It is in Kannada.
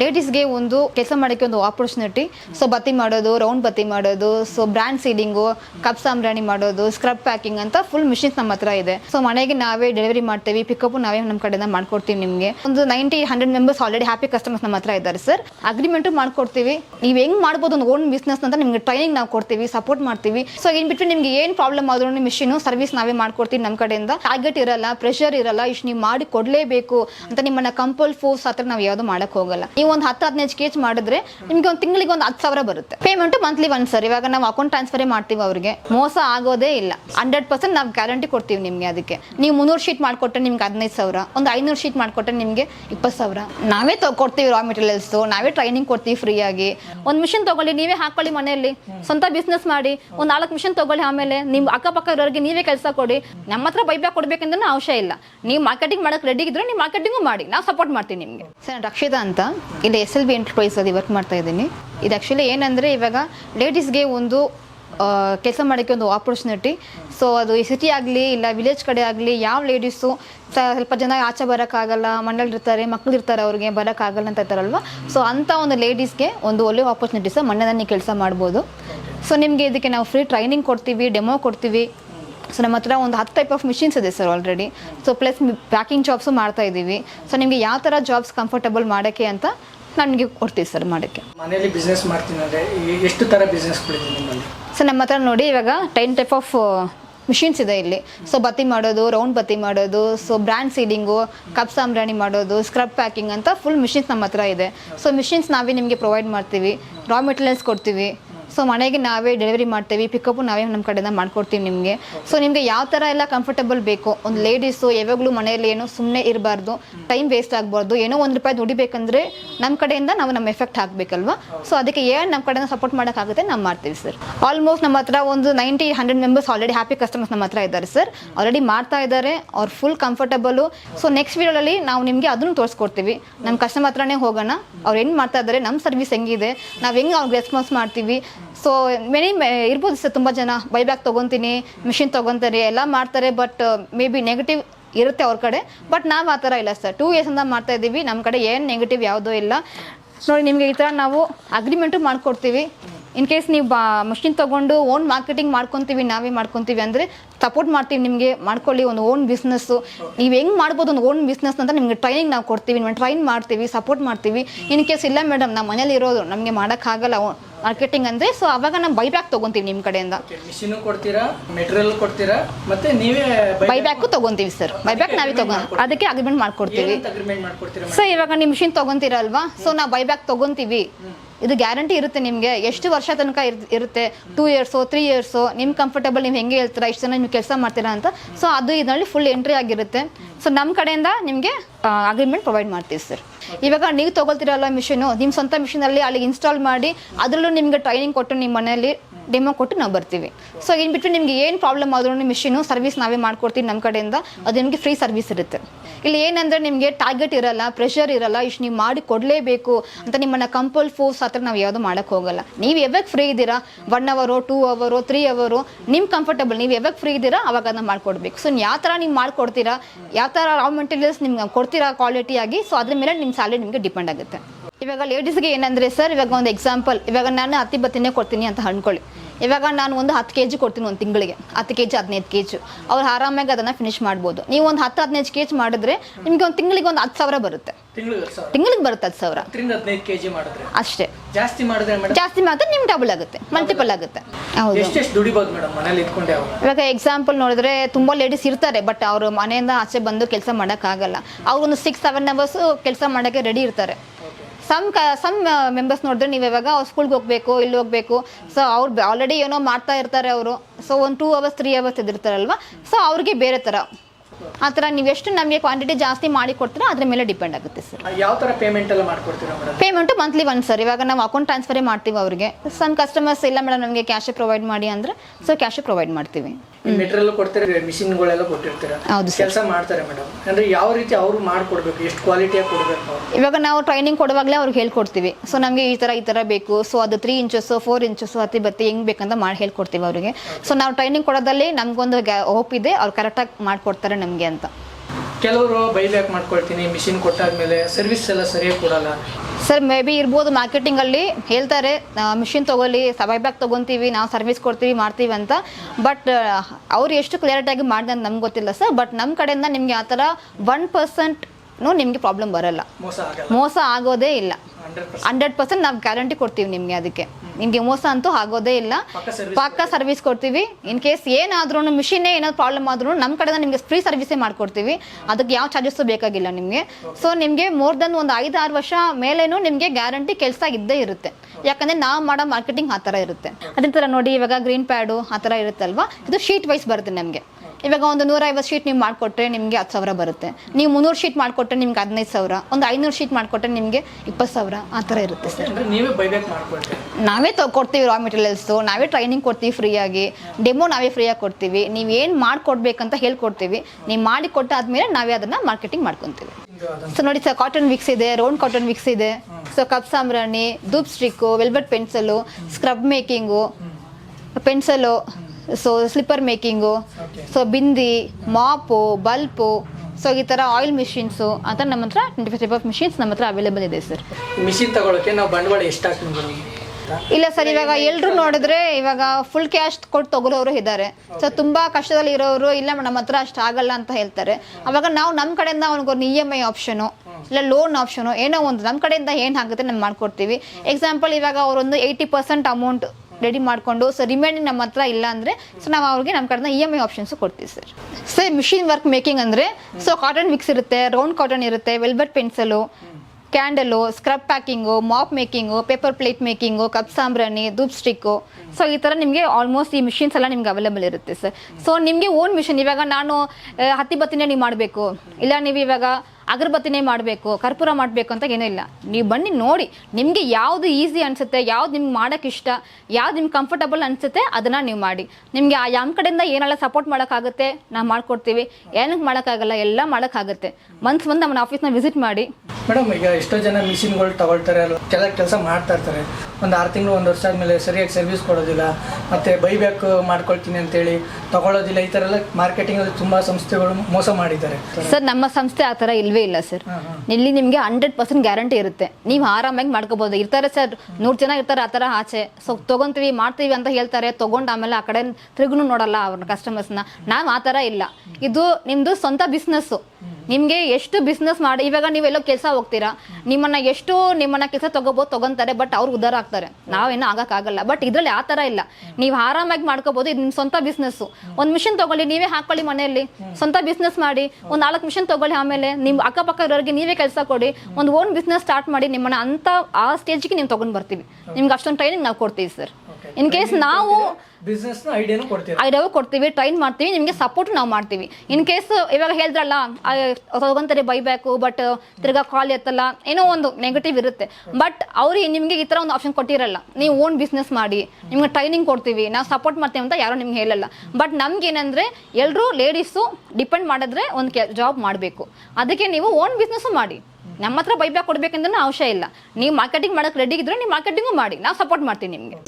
ಲೇಡೀಸ್ಗೆ ಒಂದು ಕೆಲಸ ಮಾಡೋಕ್ಕೆ ಒಂದು ಆಪರ್ಚುನಿಟಿ ಸೊ ಬತ್ತಿ ಮಾಡೋದು ರೌಂಡ್ ಬತ್ತಿ ಮಾಡೋದು ಸೊ ಬ್ರ್ಯಾಂಡ್ ಸೀಡಿಂಗು ಕಪ್ ಸಾಂಬ್ರಾಣಿ ಮಾಡೋದು ಸ್ಕ್ರಬ್ ಪ್ಯಾಕಿಂಗ್ ಅಂತ ಫುಲ್ ಮಿಷಿನ್ಸ್ ನಮ್ಮ ಹತ್ರ ಇದೆ. ಸೊ ಮನೆಗೆ ನಾವೇ ಡೆಲಿವರಿ ಮಾಡ್ತೀವಿ ಪಿಕಪ್ ನಾವೇ ನಮ್ಮ ಕಡೆಯಿಂದ ಮಾಡ್ಕೊಡ್ತೀವಿ ನಿಮಗೆ. ಒಂದು ninety hundred members already happy customers ನಮ್ಮ ಹತ್ರ ಇದ್ದಾರೆ ಸರ್ ಅಗ್ರಿಮೆಂಟು ಮಾಡ್ಕೊಡ್ತೀವಿ. ನೀವು ಹೆಂಗ್ ಮಾಡ್ಬೋದು ಒಂದು ಓನ್ ಬಿಸ್ನೆಸ್ ಅಂತ ನಿಮಗೆ ಟ್ರೈನಿಂಗ್ ನಾವು ಕೊಡ್ತೀವಿ ಸಪೋರ್ಟ್ ಮಾಡ್ತೀವಿ. ಸೊ ಇನ್ ಬಿಟ್ವೀನ್ ನಿಮ್ಗೆ ಏನು ಪ್ರಾಬ್ಲಮ್ ಆದ್ರೂ ಮಿಷಿನ್ ಸರ್ವಿಸ್ ನಾವೇ ಮಾಡ್ಕೊಡ್ತೀವಿ ನಮ್ಮ ಕಡೆಯಿಂದ. ಟಾರ್ಗೆಟ್ ಇರಲ್ಲ ಪ್ರೆಷರ್ ಇರಲ್ಲ, ಇಷ್ಟು ನೀವು ಮಾಡಿ ಕೊಡಲೇಬೇಕು ಅಂತ ನಿಮ್ಮನ್ನ ಕಂಪಲ್ ಫೋರ್ಸ್ ಹತ್ರ ನಾವು ಯಾವುದು ಮಾಡಕ್ ಹೋಗಲ್ಲ. ಒಂದು ಹತ್ತು, ಹದಿನೈದು ಕೇಜ್ ಮಾಡಿದ್ರೆ ನಿಮ್ಗೆ ಒಂದು ತಿಂಗಳಿಗೆ ಒಂದು ಹತ್ತು ಸಾವಿರ ಬರುತ್ತೆ. ಪೇಮೆಂಟ್ ಮಂತ್ಲಿ ಒನ್ ಸರ್ ಇವಾಗ ನಾವು ಅಕೌಂಟ್ ಟ್ರಾನ್ಸ್ಫರ್ ಮಾಡ್ತೀವಿ ಅವರಿಗೆ. ಮೋಸ ಆಗೋದೇ ಇಲ್ಲ. ಹಂಡ್ರೆಡ್ ಪರ್ಸೆಂಟ್ ನಾವು ಗ್ಯಾರಂಟಿ ಕೊಡ್ತೀವಿ ನಿಮಗೆ ಅದಕ್ಕೆ. ನೀವು ಮುನ್ನೂರು ಶೀಟ್ ಮಾಡಿಕೊಟ್ರೆ ನಿಮ್ಗೆ ಹದಿನೈದು ಸಾವಿರ. ಒಂದು ಐನೂರು ಶೀಟ್ ಮಾಡಿಕೊಟ್ರೆ ನಿಮಗೆ ಇಪ್ಪತ್ತು ಸಾವಿರ. ನಾವೇ ಕೊಡ್ತೀವಿ ರಾ ಮೆಟೀರಿಯಲ್ಸು ನಾವೇ ಟ್ರೈನಿಂಗ್ ಕೊಡ್ತೀವಿ ಫ್ರೀಯಾಗಿ ಒಂದು ಮಿಷನ್ ತಗೊಳ್ಳಿ, ನೀವೇ ಹಾಕೊಳ್ಳಿ ಮನೆಯಲ್ಲಿ. ಸ್ವಂತ ಬಿಸ್ನೆಸ್ ಮಾಡಿ. ಒಂದು ನಾಲ್ಕು ಮಿಷನ್ ತಗೊಳ್ಳಿ ಆಮೇಲೆ ನಿಮ್ಮ ಅಕ್ಕಪಕ್ಕ ಇರೋರಿಗೆ ನೀವೇ ಕೆಲಸ ಕೊಡಿ. ನಮ್ಮ ಹತ್ರ ಬೈಬ್ಯಾಕ್ ಕೊಡ್ಬೇಕಂದ್ರೆ ಅವಶ್ಯ ಇಲ್ಲ. ನೀವು ಮಾರ್ಕೆಟಿಂಗ್ ಮಾಡಕ್ಕೆ ರೆಡಿ ಇದ್ರೆ ನೀವು ಮಾರ್ಕೆಟಿಂಗು ಮಾಡಿ. ನಾವು ಸಪೋರ್ಟ್ ಮಾಡ್ತೀವಿ ನಿಮಗೆ. ಸರ್ ರಕ್ಷಿತಾ ಅಂತ. ಇಲ್ಲಿ ಎಸ್ ಎಲ್ ಬಿ ಎಂಟರ್ಪ್ರೈಸ್ ಅಲ್ಲಿ ವರ್ಕ್ ಮಾಡ್ತಾ ಇದ್ದೀನಿ. ಇದು ಆ್ಯಕ್ಚುಲಿ ಏನಂದರೆ ಇವಾಗ ಲೇಡೀಸ್ಗೆ ಒಂದು ಕೆಲಸ ಮಾಡೋಕ್ಕೆ ಒಂದು ಆಪರ್ಚುನಿಟಿ ಸೊ ಅದು ಈ ಸಿಟಿ ಆಗಲಿ ಇಲ್ಲ ವಿಲೇಜ್ ಕಡೆ ಆಗಲಿ ಯಾವ ಲೇಡೀಸು ಸ್ವಲ್ಪ ಜನ ಆಚೆ ಬರೋಕ್ಕಾಗಲ್ಲ ಮಂಡಳಿರ್ತಾರೆ ಮಕ್ಳು ಇರ್ತಾರೆ ಅವ್ರಿಗೆ ಬರೋಕ್ಕಾಗಲ್ಲ ಅಂತ ಇರ್ತಾರಲ್ವ? ಸೊ ಅಂಥ ಒಂದು ಲೇಡೀಸ್ಗೆ ಒಂದು ಒಳ್ಳೆ ಆಪರ್ಚುನಿಟಿ ಸರ್ ಕೆಲಸ ಮಾಡ್ಬೋದು. ಸೊ ನಿಮಗೆ ಇದಕ್ಕೆ ನಾವು ಫ್ರೀ ಟ್ರೈನಿಂಗ್ ಕೊಡ್ತೀವಿ ಡೆಮೋ ಕೊಡ್ತೀವಿ. ಸೊ ನಮ್ಮ ಹತ್ರ ಒಂದು ಹತ್ತು ಟೈಪ್ ಆಫ್ ಮಿಷಿನ್ಸ್ ಇದೆ sir already so plus packing jobs ಮಾಡ್ತಾ ಇದ್ದೀವಿ. ಸೊ ನಿಮಗೆ ಯಾವ ಥರ ಜಾಬ್ಸ್ ಕಂಫರ್ಟಬಲ್ ಮಾಡೋಕ್ಕೆ ಅಂತ ನನಗೆ ಕೊಡ್ತೀವಿ ಸರ್ ಮಾಡೋಕ್ಕೆ. ಮನೆಯಲ್ಲಿ ಬಿಸ್ನೆಸ್ ಮಾಡ್ತೀನಿ ಅಂದರೆ ಎಷ್ಟು ಥರ ಬಿಸ್ನೆಸ್ ಕೊಡ್ತೀನಿ ಸೊ ನಮ್ಮ ಹತ್ರ ನೋಡಿ ಇವಾಗ ಟೆನ್ ಟೈಪ್ ಆಫ್ ಮಿಷಿನ್ಸ್ ಇದೆ ಇಲ್ಲಿ. ಸೊ ಬತ್ತಿ ಮಾಡೋದು ರೌಂಡ್ ಬತ್ತಿ ಮಾಡೋದು ಸೊ ಬ್ರ್ಯಾಂಡ್ ಸೀಲಿಂಗು ಕಪ್ ಸಾಂಬ್ರಾಣಿ ಮಾಡೋದು ಸ್ಕ್ರಬ್ ಪ್ಯಾಕಿಂಗ್ ಅಂತ ಫುಲ್ ಮಿಷಿನ್ಸ್ ನಮ್ಮ ಹತ್ರ ಇದೆ. ಸೊ ಮಿಷಿನ್ಸ್ ನಾವೇ ನಿಮಗೆ ಪ್ರೊವೈಡ್ ಮಾಡ್ತೀವಿ. ರಾ ಮೆಟೀರಿಯಲ್ಸ್ ಕೊಡ್ತೀವಿ. ಸೊ ಮನೆಗೆ ನಾವೇ ಡೆಲಿವರಿ ಮಾಡ್ತೀವಿ. ಪಿಕಪ್ ನಾವೇ ನಮ್ಮ ಕಡೆಯಿಂದ ಮಾಡ್ಕೊಡ್ತೀವಿ ನಿಮಗೆ. ಸೊ ನಿಮಗೆ ಯಾವ ಥರ ಎಲ್ಲ ಕಂಫರ್ಟಬಲ್ ಬೇಕು, ಒಂದು ಲೇಡೀಸು ಯಾವಾಗಲೂ ಮನೆಯಲ್ಲಿ ಏನೋ ಸುಮ್ಮನೆ ಇರಬಾರ್ದು ಟೈಮ್ ವೇಸ್ಟ್ ಆಗಬಾರ್ದು, ಏನೋ ಒಂದು ರೂಪಾಯಿ ದುಡಿಬೇಕಂದ್ರೆ ನಮ್ಮ ಕಡೆಯಿಂದ ನಾವು ನಮ್ಮ ಎಫೆಕ್ಟ್ ಹಾಕಬೇಕಲ್ವಾ? ಸೊ ಅದಕ್ಕೆ ಏನು ನಮ್ಮ ಕಡೆಯಿಂದ ಸಪೋರ್ಟ್ ಮಾಡೋಕ್ಕಾಗುತ್ತೆ ನಾವು ಮಾಡ್ತೀವಿ ಸರ್ ಆಲ್ಮೋಸ್ಟ್ ನಮ್ಮ ಹತ್ರ ಒಂದು ninety hundred members already happy customers ನಮ್ಮ ಹತ್ರ ಇದ್ದಾರೆ ಸರ್ ಆಲ್ರೆಡಿ ಮಾಡ್ತಾ ಇದ್ದಾರೆ, ಅವ್ರು ಫುಲ್ ಕಂಫರ್ಟಬಲು ಸೊ ನೆಕ್ಸ್ಟ್ ವೀಡಿಯೋದಲ್ಲಿ ನಾವು ನಿಮಗೆ ಅದನ್ನು ತೋರಿಸ್ಕೊಡ್ತೀವಿ. ನಮ್ಮ ಕಸ್ಟಮರ್ ಹತ್ರನೇ ಹೋಗೋಣ. ಅವ್ರು ಏನು ಮಾಡ್ತಾ ಇದ್ದಾರೆ ನಮ್ಮ ಸರ್ವಿಸ್ ಹೆಂಗಿದೆ, ನಾವು ಹೆಂಗೆ ಅವ್ರಿಗೆ ರೆಸ್ಪಾನ್ಸ್ ಮಾಡ್ತೀವಿ. ಸೊ ಮೆನಿ ಇರ್ಬೋದು ಸರ್, ತುಂಬ ಜನ ಬೈಬ್ಯಾಕ್ ತೊಗೊತೀನಿ ಮಿಷಿನ್ ತೊಗೊತಾರೆ, ಎಲ್ಲ ಮಾಡ್ತಾರೆ ಬಟ್ ಮೇ ಬಿ ನೆಗೆಟಿವ್ ಇರುತ್ತೆ ಅವ್ರ ಕಡೆ ಬಟ್ ನಾವು ಆ ಥರ ಇಲ್ಲ ಸರ್. ಟೂ ಇಯರ್ಸಿಂದ ಮಾಡ್ತಾ ಇದ್ದೀವಿ ನಮ್ಮ ಕಡೆ ಏನು ನೆಗೆಟಿವ್ ಯಾವುದೂ ಇಲ್ಲ. ನೋಡಿ, ನಿಮಗೆ ಈ ಥರ ನಾವು ಅಗ್ರಿಮೆಂಟು ಮಾಡ್ಕೊಡ್ತೀವಿ. ಇನ್ ಕೇಸ್ ನೀವು ಬಾ ಮಷಿನ್ ತೊಗೊಂಡು ಓನ್ ಮಾರ್ಕೆಟಿಂಗ್ ಮಾಡ್ಕೊತೀವಿ, ನಾವೇ ಮಾಡ್ಕೊತೀವಿ ಅಂದರೆ ಸಪೋರ್ಟ್ ಮಾಡ್ತೀವಿ ನಿಮಗೆ ಮಾಡ್ಕೊಳ್ಳಿ ಒಂದು ಓನ್ ಬಿಸ್ನೆಸ್ಸು ನೀವು ಹೆಂಗೆ ಮಾಡ್ಬೋದು ಒಂದು ಓನ್ ಬಿಸ್ನೆಸ್ ಅಂತ ನಿಮಗೆ ಟ್ರೈನಿಂಗ್ ನಾವು ಕೊಡ್ತೀವಿ. ನಿಮ್ಮನ್ನು ಟ್ರೈನ್ ಮಾಡ್ತೀವಿ ಸಪೋರ್ಟ್ ಮಾಡ್ತೀವಿ. ಇನ್ ಕೇಸ್ ಇಲ್ಲ ಮೇಡಮ್ ನಮ್ಮ ಮನೇಲಿ ಇರೋದು ನಮಗೆ ಮಾಡೋಕ್ಕಾಗಲ್ಲ ಮಾರ್ಕೆಟಿಂಗ್ ಅಂದರೆ ಸೊ ಅವಾಗ ನಾವು ಬೈಬ್ಯಾಕ್ ತೊಗೊತೀವಿ ನಿಮ್ಮ ಕಡೆಯಿಂದ. ಮಿಷಿನು ಕೊಡ್ತೀರಾ ಮೆಟೀರಿಯಲ್ ಕೊಡ್ತೀರಾ ಮತ್ತೆ ನೀವೇ ಬೈಬ್ಯಾಕು ತೊಗೊತೀವಿ ಸರ್ ಬೈಬ್ಯಾಕ್ ನಾವೇ ತೊಗೊಂಡು ಅದಕ್ಕೆ ಅಗ್ರಿಮೆಂಟ್ ಮಾಡ್ಕೊಡ್ತೀವಿ. ಸೊ ಇವಾಗ ನಿಮ್ಮ ಮಿಷಿನ್ ತೊಗೊತೀರಲ್ವಾ? ಸೊ ನಾವು ಬೈಬ್ಯಾಕ್ ತೊಗೊತೀವಿ. ಇದು ಗ್ಯಾರಂಟಿ ಇರುತ್ತೆ ನಿಮಗೆ. ಎಷ್ಟು ವರ್ಷ ತನಕ ಇರ್- ಇರುತ್ತೆ? ಟೂ ಇಯರ್ಸು ತ್ರೀ ಇಯರ್ಸು ನಿಮ್ಮ ಕಂಫರ್ಟಬಲ್ ನೀವು ಹೆಂಗೆ ಹೇಳ್ತೀರಾ? ಇಷ್ಟು ಜನ ನೀವು ಕೆಲಸ ಮಾಡ್ತೀರಾ ಅಂತ. ಸೊ ಅದು ಇದರಲ್ಲಿ ಫುಲ್ ಎಂಟ್ರಿ ಆಗಿರುತ್ತೆ. ಸೊ ನಮ್ಮ ಕಡೆಯಿಂದ ನಿಮಗೆ ಅಗ್ರಿಮೆಂಟ್ ಪ್ರೊವೈಡ್ ಮಾಡ್ತೀವಿ ಸರ್ ಇವಾಗ ನೀವು ತೊಗೊಳ್ತೀರಲ್ಲ ಮಿಷಿನು ನಿಮ್ಮ ಸ್ವಂತ ಮಿಷಿನಲ್ಲಿ ಅಲ್ಲಿಗೆ ಇನ್ಸ್ಟಾಲ್ ಮಾಡಿ, ಅದರಲ್ಲೂ ನಿಮಗೆ ಟ್ರೈನಿಂಗ್ ಕೊಟ್ಟು ನಿಮ್ಮ ಮನೆಯಲ್ಲಿ ಡೆಮೋ ಕೊಟ್ಟು ನಾವು ಬರ್ತೀವಿ. ಸೊ ಇನ್ ಬಿಟ್ಟು ನಿಮ್ಗೆ ಏನು ಪ್ರಾಬ್ಲಮ್ ಆದ್ರೂ ಮಿಷಿನು ಸರ್ವಿಸ್ ನಾವೇ ಮಾಡ್ಕೊಡ್ತೀವಿ ನಮ್ಮ ಕಡೆಯಿಂದ, ಅದು ನಿಮಗೆ ಫ್ರೀ ಸರ್ವಿಸ್ ಇರುತ್ತೆ. ಇಲ್ಲಿ ಏನಂದ್ರೆ ನಿಮಗೆ ಟಾರ್ಗೆಟ್ ಇರಲ್ಲ ಪ್ರೆಷರ್ ಇರಲ್ಲ, ಇಷ್ಟು ನೀವು ಮಾಡಿ ಕೊಡಲೇಬೇಕು ಅಂತ ನಿಮ್ಮನ್ನು ಕಂಪಲ್ ಫೋರ್ಸ್ ಹತ್ರ ನಾವು ಯಾವುದು ಮಾಡೋಕ್ಕೆ ಹೋಗಲ್ಲ. ನೀವು ಯಾವಾಗ ಫ್ರೀ ಇದ್ದೀರಾ? ಒನ್ ಅವರು ಟೂ ಅವರು ತ್ರೀ ಅವರು ನಿಮ್ಮ ಕಂಫರ್ಟಬಲ್ ನೀವು ಯಾವಾಗ ಫ್ರೀ ಇದ್ದೀರಾ, ಅವಾಗ ಅದನ್ನ ಮಾಡ್ಕೊಡ್ಬೇಕು. ಸೊ ಯಾವ ಥರ ನೀವು ಮಾಡ್ಕೊಡ್ತೀರಾ, ಯಾವ ಥರ ರಾ ಮೆಟೀರಿಯಲ್ಸ್ ನಿಮ್ಗೆ ಕೊಡ್ತೀರಾ ಕ್ವಾಲಿಟಿಯಾಗಿ ಸೊ ಅದ್ರ ಮೇಲೆ ನಿಮ್ಮ ಸ್ಯಾಲರಿ ನಿಮಗೆ ಡಿಪೆಂಡ್ ಆಗುತ್ತೆ. ಇವಾಗ ಲೇಡೀಸ್ಗೆ ಏನಂದ್ರೆ ಸರ್ ಇವಾಗ ಒಂದು ಎಕ್ಸಾಂಪಲ್ ಇವಾಗ ನಾನು ಹತ್ತಿ ಬತ್ತಿನೇ ಕೊಡ್ತೀನಿ ಅಂತ ಅನ್ಕೊಳ್ಳಿ. ಇವಾಗ ನಾನು ಒಂದು ಹತ್ತು ಕೆ ಜಿ ಕೊಡ್ತೀನಿ ಒಂದು ತಿಂಗಳಿಗೆ ಹತ್ತು ಕೆ ಜಿ ಹದಿನೈದು ಕೆ ಜಿ ಅವ್ರು ಆರಾಮಾಗಿ ಅದನ್ನು ಫಿನಿಶ್ ಮಾಡ್ಬೋದು. ನೀವು ಒಂದು ಹತ್ತು ಹದಿನೈದು ಕೆ ಜಿ ಮಾಡಿದ್ರೆ ನಿಮಗೆ ಒಂದು ತಿಂಗಳಿಗೆ ಒಂದು ಹತ್ತು ಸಾವಿರ ಬರುತ್ತೆ. ತಿಂಗಳಿಗೆ ಬರುತ್ತೆ ಹತ್ತು ಸಾವಿರ. ಅಷ್ಟೇ. ಜಾಸ್ತಿ ಜಾಸ್ತಿ ಮಾಡಿದ್ರೆ ನಿಮ್ಗೆ ಡಬಲ್ ಆಗುತ್ತೆ ಮಲ್ಟಿಪಲ್ ಆಗುತ್ತೆ. ಹೌದು. ಇವಾಗ ಎಕ್ಸಾಂಪಲ್ ನೋಡಿದ್ರೆ ತುಂಬ ಲೇಡೀಸ್ ಇರ್ತಾರೆ ಬಟ್ ಅವರು ಮನೆಯಿಂದ ಆಚೆ ಬಂದು ಕೆಲಸ ಮಾಡೋಕ್ಕಾಗಲ್ಲ. ಅವ್ರು ಒಂದು ಸಿಕ್ಸ್ ಸೆವೆನ್ ಅವರ್ಸ್ ಕೆಲಸ ಮಾಡೋಕ್ಕೆ ರೆಡಿ ಇರ್ತಾರೆ. ಸಮ್ ಕ ಸಮ್ ಮೆಂಬರ್ಸ್ ನೋಡಿದ್ರೆ ನೀವು ಇವಾಗ ಅವ್ರು ಸ್ಕೂಲ್ಗೆ ಹೋಗಬೇಕು ಇಲ್ಲಿ ಹೋಗಬೇಕು. ಸೊ ಅವ್ರು ಆಲ್ರೆಡಿ ಏನೋ ಮಾಡ್ತಾ ಇರ್ತಾರೆ ಅವರು. ಸೊ ಒಂದು ಟೂ ಅವರ್ಸ್ ತ್ರೀ ಅವರ್ಸ್ ಇದ್ದಿರ್ತಾರಲ್ವ? ಸೊ ಅವ್ರಿಗೆ ಬೇರೆ ಥರ ಆ ಥರ ನೀವು ಎಷ್ಟು ನಮಗೆ ಕ್ವಾಂಟಿಟಿ ಜಾಸ್ತಿ ಮಾಡಿ ಕೊಡ್ತೀರಾ ಅದ್ರ ಮೇಲೆ ಡಿಪೆಂಡ್ ಆಗುತ್ತೆ ಸರ್ ಯಾವ ಥರ ಪೇಮೆಂಟ್ ಎಲ್ಲ ಮಾಡ್ಕೊಡ್ತೀರಾ ಪೇಮೆಂಟು ಮಂತ್ಲಿ ಒನ್ ಸರ್ ಇವಾಗ ನಾವು ಅಕೌಂಟ್ ಟ್ರಾನ್ಸ್ಫರೇ ಮಾಡ್ತೀವಿ ಅವ್ರಿಗೆ. ಸಮ್ ಕಸ್ಟಮರ್ಸ್ ಇಲ್ಲ ಮೇಡಮ್ ನಮಗೆ ಕ್ಯಾಶೇ ಪ್ರೊವೈಡ್ ಮಾಡಿ ಅಂದರೆ ಸೊ ಕ್ಯಾಶೇ ಪ್ರೊವೈಡ್ ಮಾಡ್ತೀವಿ. ಮೆಟೀರಿಯಲ್ ಕೊಡ್ತಾರೆ ಮಿಷಿನ್ ಗಳೆಲ್ಲ ಕೊಟ್ಟಿರ್ತೀರಾ. ಹೌದು ಸರ್. ಕೆಲಸ ಮಾಡ್ತಾರೆ ಮೇಡಮ್ ಅಂದ್ರೆ ಯಾವ ರೀತಿ ಅವ್ರು ಮಾಡ್ಕೊಡ್ಬೇಕು ಎಷ್ಟು ಕ್ವಾಲಿಟಿಯಾಗಿ ಕೊಡ್ಬೇಕು ಅವ್ರು? ಇವಾಗ ನಾವು ಟ್ರೈನಿಂಗ್ ಕೊಡುವಾಗಲೇ ಅವ್ರಿಗೆ ಹೇಳ್ಕೊಡ್ತೀವಿ. ಸೊ ನಮಗೆ ಈ ಥರ ಈ ಥರ ಬೇಕು. ಸೊ ಅದು ತ್ರೀ ಇಂಚಸ್ ಫೋರ್ ಇಂಚಸ್ಸು ಹತ್ತಿ ಬತ್ತಿ ಹೆಂಗೆ ಬೇಕಂತ ಮಾಡಿ ಹೇಳ್ಕೊಡ್ತೀವಿ ಅವರಿಗೆ. ಸೊ ನಾವು ಟ್ರೈನಿಂಗ್ ಕೊಡೋದಲ್ಲಿ ನಮಗೊಂದು ಹೋಪ್ ಇದೆ ಅವ್ರು ಕರೆಕ್ಟಾಗಿ ಮಾಡ್ಕೊಡ್ತಾರೆ ನಮಗೆ ಅಂತ. ಕೆಲವರು ಬೈಬ್ಯಾಕ್ ಮಾಡ್ಕೊಳ್ತೀನಿ ಮಿಷಿನ್ ಕೊಟ್ಟಾದ್ಮೇಲೆ ಸರ್ವಿಸ್ ಎಲ್ಲ ಸರಿಯಾಗಿ ಕೊಡಲ್ಲ. ಸರ್ ಮೇ ಬಿ ಇರ್ಬೋದು ಮಾರ್ಕೆಟಿಂಗಲ್ಲಿ ಹೇಳ್ತಾರೆ ಮಿಷಿನ್ ತೊಗೊಳ್ಳಿ ಬ್ಯಾಗ್ ತೊಗೊತೀವಿ ನಾವು ಸರ್ವಿಸ್ ಕೊಡ್ತೀವಿ ಮಾಡ್ತೀವಿ ಅಂತ. ಬಟ್ ಅವ್ರು ಎಷ್ಟು ಕ್ಲಿಯರಿಟಿಯಾಗಿ ಮಾಡಿದೆ ಅಂತ ನಮ್ಗೆ ಗೊತ್ತಿಲ್ಲ ಸರ್ ಬಟ್ ನಮ್ಮ ಕಡೆಯಿಂದ ನಿಮಗೆ ಆ ಥರ ಒನ್ ಪರ್ಸೆಂಟ್ನೂ ನಿಮಗೆ ಪ್ರಾಬ್ಲಮ್ ಬರಲ್ಲ. ಮೋಸ ಆಗೋದೇ ಇಲ್ಲ. ಹಂಡ್ರೆಡ್ ಪರ್ಸೆಂಟ್ ನಾವು ಗ್ಯಾರಂಟಿ ಕೊಡ್ತೀವಿ ನಿಮಗೆ ಅದಕ್ಕೆ. ನಿಮಗೆ ಮೋಸ ಅಂತೂ ಆಗೋದೇ ಇಲ್ಲ. ಪಕ್ಕ ಸರ್ವಿಸ್ ಪಕ್ಕ ಸರ್ವಿಸ್ ಕೊಡ್ತೀವಿ. ಇನ್ ಕೇಸ್ ಏನಾದ್ರೂ ಮಿಷಿನೇ ಏನಾದ್ರು ಪ್ರಾಬ್ಲಮ್ ಆದ್ರೂ ನಮ್ಮ ಕಡೆಯಿಂದ ನಿಮಗೆ ಫ್ರೀ ಸರ್ವಿಸೇ ಮಾಡ್ಕೊಡ್ತೀವಿ. ಅದಕ್ಕೆ ಯಾವ ಚಾರ್ಜಸ್ಸು ಬೇಕಾಗಿಲ್ಲ ನಿಮಗೆ. ಸೊ ನಿಮಗೆ ಮೋರ್ ದನ್ ಒಂದು ಐದು ಆರು ವರ್ಷ ಮೇಲೇನು ನಿಮಗೆ ಗ್ಯಾರಂಟಿ ಕೆಲಸ ಇದ್ದೇ ಇರುತ್ತೆ. ಯಾಕಂದ್ರೆ ನಾವು ಮಾಡೋ ಮಾರ್ಕೆಟಿಂಗ್ ಆ ಥರ ಇರುತ್ತೆ. ಅದೇ ಥರ ನೋಡಿ ಇವಾಗ ಗ್ರೀನ್ ಪ್ಯಾಡು ಆ ಥರ ಇರುತ್ತಲ್ವಾ? ಇದು ಶೀಟ್ ವೈಸ್ ಬರುತ್ತೆ ನಮಗೆ. ಇವಾಗ ಒಂದು ನೂರೈವತ್ತು ಶೀಟ್ ನೀವು ಮಾಡಿಕೊಟ್ರೆ ನಿಮಗೆ ಹತ್ತು ಸಾವಿರ ಬರುತ್ತೆ. ನೀವು ಮುನ್ನೂರು ಶೀಟ್ ಮಾಡಿಕೊಟ್ರೆ ನಿಮ್ಗೆ ಹದಿನೈದು ಸಾವಿರ ಒಂದು ಐನೂರು ಶೀಟ್ ಮಾಡಿಕೊಟ್ರೆ ನಿಮಗೆ ಇಪ್ಪತ್ತು ಸಾವಿರ ಆ ಥರ ಇರುತ್ತೆ ಸರ್. ನೀವೇ ಕೊಡ್ತೀವಿ ರಾ ಮೆಟೀರಿಯಲ್ಸು ನಾವೇ ಟ್ರೈನಿಂಗ್ ಕೊಡ್ತೀವಿ ಫ್ರೀಯಾಗಿ ಡೆಮೋ ನಾವೇ ಫ್ರೀಯಾಗಿ ಕೊಡ್ತೀವಿ. ನೀವು ಏನು ಮಾಡಿಕೊಡ್ಬೇಕಂತ ಹೇಳ್ಕೊಡ್ತೀವಿ. ನೀವು ಮಾಡಿ ಕೊಟ್ಟಾದ್ಮೇಲೆ ನಾವೇ ಅದನ್ನು ಮಾರ್ಕೆಟಿಂಗ್ ಮಾಡ್ಕೊತೀವಿ. ಸೊ ನೋಡಿ ಸರ್ ಕಾಟನ್ ವಿಕ್ಸ್ ಇದೆ ರೌಂಡ್ ಕಾಟನ್ ವಿಕ್ಸ್ ಇದೆ. ಸೊ ಕಪ್ ಸಾಂಬ್ರಾಣಿ ಧೂಪ್ stick velvet pencil scrub making pencil so slipper making. So bindi mop bulb so ಈ ಥರ ಆಯಿಲ್ ಮಿಷಿನ್ಸು ಅಂತ ನಮ್ಮ ಹತ್ರ twenty five type of machines ನಮ್ಮ ಹತ್ರ ಅವೈಲೇಬಲ್ ಇದೆ ಸರ್ ಮಿಷಿನ್ ತಗೊಳಕ್ಕೆ ನಾವು ಬಂಡವಾಳ ಎಷ್ಟು ಇಲ್ಲ ಸರ್ ಇವಾಗ ಎಲ್ಲರೂ ನೋಡಿದ್ರೆ ಇವಾಗ ಫುಲ್ ಕ್ಯಾಶ್ ಕೊಟ್ಟು ತಗೊಳ್ಳೋರು ಇದ್ದಾರೆ. ಸೊ ತುಂಬಾ ಕಷ್ಟದಲ್ಲಿ ಇರೋರು ಇಲ್ಲ ನಮ್ಮ ಹತ್ರ ಅಷ್ಟು ಆಗಲ್ಲ ಅಂತ ಹೇಳ್ತಾರೆ. ಅವಾಗ ನಾವು ನಮ್ಮ ಕಡೆಯಿಂದ ಅವ್ನಿಗೊಂದು ಇ ಎಂ ಐ ಆಪ್ಷನು ಇಲ್ಲ ಲೋನ್ ಆಪ್ಷನು ಏನೋ ಒಂದು ನಮ್ಮ ಕಡೆಯಿಂದ ಏನು ಆಗುತ್ತೆ ನಾವು ಮಾಡ್ಕೊಡ್ತೀವಿ. ಎಕ್ಸಾಂಪಲ್ ಇವಾಗ ಅವರೊಂದು ಏಯ್ಟಿ ಪರ್ಸೆಂಟ್ ಅಮೌಂಟ್ ರೆಡಿ ಮಾಡಿಕೊಂಡು ಸೊ ರಿಮೈನಿಂಗ್ ನಮ್ಮ ಹತ್ರ ಇಲ್ಲ ಅಂದರೆ ಸೊ ನಾವು ಅವ್ರಿಗೆ ನಮ್ಮ ಕಡೆ ಇ ಎಂ ಐ ಆಪ್ಷನ್ಸು ಕೊಡ್ತೀವಿ sir sir machine work making ಅಂದರೆ ಸೊ ಕಾಟನ್ ಮಿಕ್ಸ್ ಇರುತ್ತೆ ರೌಂಡ್ ಕಾಟನ್ ಇರುತ್ತೆ velvet pencil candle scrub packing mop making paper plate making cup ಸಾಂಬ್ರಾಣಿ, ಧೂಪ್ ಸ್ಟಿಕ್ಕು ಸೊ ಈ ಥರ ನಿಮಗೆ ಆಲ್ಮೋಸ್ಟ್ ಈ ಮಿಷಿನ್ಸ್ ಎಲ್ಲ ನಿಮ್ಗೆ ಅವೈಲೇಬಲ್ ಇರುತ್ತೆ ಸರ್ ಸೊ ನಿಮಗೆ ಓನ್ ಮಿಷಿನ್ ಇವಾಗ ನಾನು ಹತ್ತಿ ಬತ್ತಿನೇ ನೀವು ಮಾಡಬೇಕು. ಇಲ್ಲ, ನೀವು ಇವಾಗ ಅಗರಬತ್ತಿನೇ ಮಾಡಬೇಕು ಕರ್ಪೂರ ಮಾಡಬೇಕು ಅಂತ ಏನೂ ಇಲ್ಲ. ನೀವು ಬನ್ನಿ ನೋಡಿ ನಿಮಗೆ ಯಾವುದು ಈಸಿ ಅನಿಸುತ್ತೆ ಯಾವ್ದು ನಿಮ್ಗೆ ಮಾಡೋಕ್ಕೆ ಇಷ್ಟ ಯಾವ್ದು ನಿಮ್ಗೆ ಕಂಫರ್ಟಬಲ್ ಅನಿಸುತ್ತೆ ಅದನ್ನು ನೀವು ಮಾಡಿ. ನಿಮಗೆ ಆ ನಮ್ಮ ಕಡೆಯಿಂದ ಏನೆಲ್ಲ ಸಪೋರ್ಟ್ ಮಾಡೋಕ್ಕಾಗುತ್ತೆ? ನಾವು ಮಾಡ್ಕೊಡ್ತೀವಿ. ಏನಕ್ಕೆ ಮಾಡೋಕ್ಕಾಗಲ್ಲ? ಎಲ್ಲ ಮಾಡೋಕ್ಕಾಗುತ್ತೆ. ಮನ್ಸು ಬಂದು ನಮ್ಮ ಆಫೀಸ್ನ ವಿಸಿಟ್ ಮಾಡಿ. ಮೇಡಮ್ ಈಗ ಎಷ್ಟೋ ಜನ ಮಿಷಿನ್ಗಳು ತಗೊಳ್ತಾರೆ ಅಲ್ಲ ಕೆಲ ಕೆಲಸ ಮಾಡ್ತಾ ಇರ್ತಾರೆ. ಒಂದು ಆರು ತಿಂಗಳು ಒಂದು ವರ್ಷ ಆದಮೇಲೆ ಸರಿಯಾಗಿ ಸರ್ವಿಸ್ ಕೊಡೋದಿಲ್ಲ. ಮತ್ತು ಬೈಬ್ಯಾಕ್ ಮಾಡ್ಕೊಳ್ತೀನಿ ಅಂತೇಳಿ ತಗೊಳ್ಳೋದಿಲ್ಲ. ಈ ಥರ ಎಲ್ಲ ಮಾರ್ಕೆಟಿಂಗಲ್ಲಿ ತುಂಬ ಸಂಸ್ಥೆಗಳು ಮೋಸ ಮಾಡಿದ್ದಾರೆ. ಸರ್ ನಮ್ಮ ಸಂಸ್ಥೆ ಆ ಥರ ಇಲ್ವೇ? ಇಲ್ಲ ಸರ್. ಇಲ್ಲಿ ನಿಮಗೆ ಹಂಡ್ರೆಡ್ ಪರ್ಸೆಂಟ್ ಗ್ಯಾರಂಟಿ ಇರುತ್ತೆ. ನೀವು ಆರಾಮಾಗಿ ಮಾಡ್ಕೋಬಹುದು ಇರ್ತಾರೆ ಸರ್ ನೂರು ಜನ ಇರ್ತಾರೆ ಆ ಥರ ಆಚೆ. ಸೊ ತೊಗೊಂತೀವಿ ಮಾಡ್ತೀವಿ ಅಂತ ಹೇಳ್ತಾರೆ. ತೊಗೊಂಡು ಆಮೇಲೆ ಆ ಕಡೆ ತಿರುಗು ನೋಡಲ್ಲ ಅವ್ರ ಕಸ್ಟಮರ್ಸ್ನ ನಾವು ಆ ಥರ ಇಲ್ಲ. ಇದು ನಿಮ್ಮದು ಸ್ವಂತ ಬಿಸ್ನೆಸ್ಸು ನಿಮಗೆ ಎಷ್ಟು ಬಿಸ್ನೆಸ್ ಮಾಡಿ, ಇವಾಗ ನೀವೆಲ್ಲೋ ಕೆಲಸ ಹೋಗ್ತೀರಾ? ನಿಮ್ಮನ್ನ ಎಷ್ಟು ನಿಮ್ಮನ್ನ ಕೆಲಸ ತಗೋಬಹುದು ತಗೊಂತಾರೆ ಬಟ್ ಅವ್ರು ಉದ್ದಾರ ಆಗ್ತಾರೆ. ನಾವೇನೋ ಆಗಕ್ಕಾಗಲ್ಲ. ಬಟ್ ಇದರಲ್ಲಿ ಆ ತರ ಇಲ್ಲ. ನೀವು ಆರಾಮಾಗಿ ಮಾಡ್ಕೋಬಹುದು ಇದು ನಿಮ್ಮ ಸ್ವಂತ ಬಿಸ್ನೆಸ್ ಒಂದು ಮಿಷಿನ್ ತಗೊಳ್ಳಿ, ನೀವೇ ಹಾಕೊಳ್ಳಿ ಮನೆಯಲ್ಲಿ. ಸ್ವಂತ ಬಿಸ್ನೆಸ್ ಮಾಡಿ, ಒಂದು ನಾಲ್ಕು ಮಿಷನ್ ತಗೊಳ್ಳಿ ಆಮೇಲೆ ನಿಮ್ಮ ಅಕ್ಕಪಕ್ಕ ಇರೋರಿಗೆ ನೀವೇ ಕೆಲಸ ಕೊಡಿ. ಒಂದು ಓನ್ ಬಿಸ್ನೆಸ್ ಸ್ಟಾರ್ಟ್ ಮಾಡಿ ನಿಮ್ಮನ್ನ ಅಂತ ಆ ಸ್ಟೇಜ್ಗೆ ನೀವು ತಗೊಂಡ್ ಬರ್ತೀವಿ. ನಿಮ್ಗೆ ಅಷ್ಟೊಂದು ಟ್ರೈನಿಂಗ್ ನಾವು ಕೊಡ್ತೀವಿ ಸರ್ ಇನ್ ಕೇಸ್ ನಾವು ಬಿಸ್ನೆಸ್ ಐಡಿಯಾನು ಐಡಿಯಾವು ಕೊಡ್ತೀವಿ ಟ್ರೈನ್ ಮಾಡ್ತೀವಿ ನಿಮಗೆ ಸಪೋರ್ಟ್ ನಾವು ಮಾಡ್ತೀವಿ. ಇನ್ ಕೇಸ್ ಇವಾಗ ಹೇಳಿದ್ರಲ್ಲ ತಗೊಂತಾರೆ ಬೈಬ್ಯಾಕು ಬಟ್ ತಿರ್ಗಾ ಕಾಲ್ ಎತ್ತಲ್ಲ ಏನೋ ಒಂದು ನೆಗೆಟಿವ್ ಇರುತ್ತೆ. ಬಟ್ ಅವ್ರಿಗೆ ನಿಮಗೆ ಈ ಥರ ಒಂದು ಆಪ್ಷನ್ ಕೊಟ್ಟಿರಲ್ಲ ನೀವು ಓನ್ ಬಿಸ್ನೆಸ್ ಮಾಡಿ ನಿಮ್ಗೆ ಟ್ರೈನಿಂಗ್ ಕೊಡ್ತೀವಿ ನಾವು ಸಪೋರ್ಟ್ ಮಾಡ್ತೀವಿ ಅಂತ ಯಾರು ನಿಮ್ಗೆ ಹೇಳಲ್ಲ. ಬಟ್ ನಮ್ಗೆ ಏನಂದ್ರೆ ಎಲ್ಲರೂ ಲೇಡೀಸು ಡಿಪೆಂಡ್ ಮಾಡಿದ್ರೆ ಒಂದು ಕೆ ಜಾಬ್ ಮಾಡಬೇಕು. ಅದಕ್ಕೆ ನೀವು ಓನ್ ಬಿಸ್ನೆಸ್ಸು ಮಾಡಿ. ನಮ್ಮ ಹತ್ರ ಬೈಬ್ಯಾಕ್ ಕೊಡ್ಬೇಕಂದ್ರೆ ಅವಶ್ಯ ಇಲ್ಲ. ನೀವು ಮಾರ್ಕೆಟಿಂಗ್ ಮಾಡೋಕೆ ರೆಡಿ ಇದ್ರೆ ನೀವು ಮಾರ್ಕೆಟಿಂಗು ಮಾಡಿ. ನಾವು ಸಪೋರ್ಟ್ ಮಾಡ್ತೀವಿ ನಿಮಗೆ.